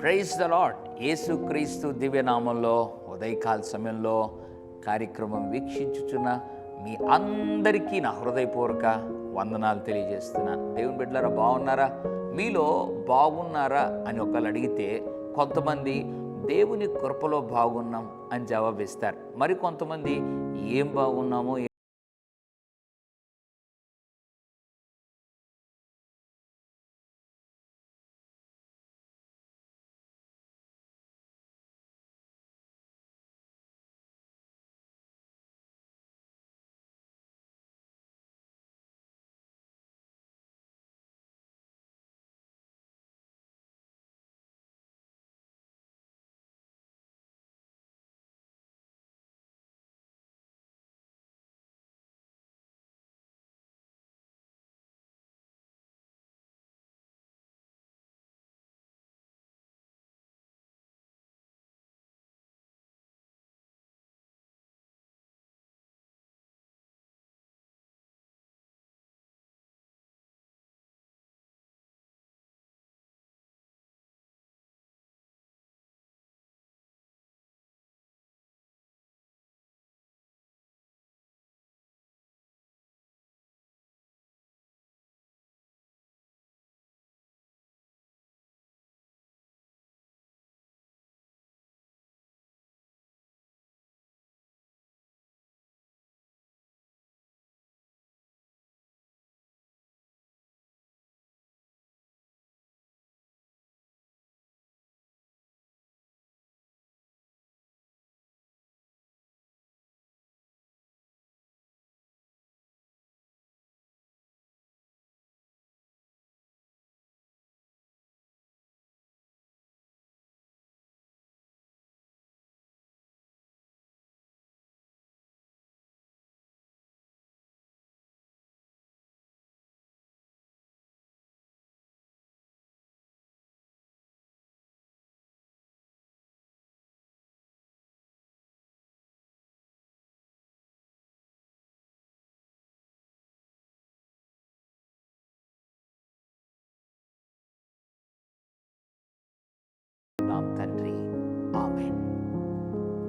Praise the lord యేసుక్రీస్తు దివ్యనామంలో ఉదయకాల సమయంలో కార్యక్రమం వీక్షించుచున్న మీ అందరికీ నా హృదయపూర్వక వందనాలు తెలియజేస్తున్నాను దేవుని బిడ్డలారా బాగున్నారా? మీలో బాగున్నారా అని ఒకళ్ళు అడిగితే కొంతమంది దేవుని కృపలో బాగున్నాం అని జవాబిస్తారు. మరి కొంతమంది ఏం బాగున్నామో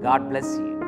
God bless you.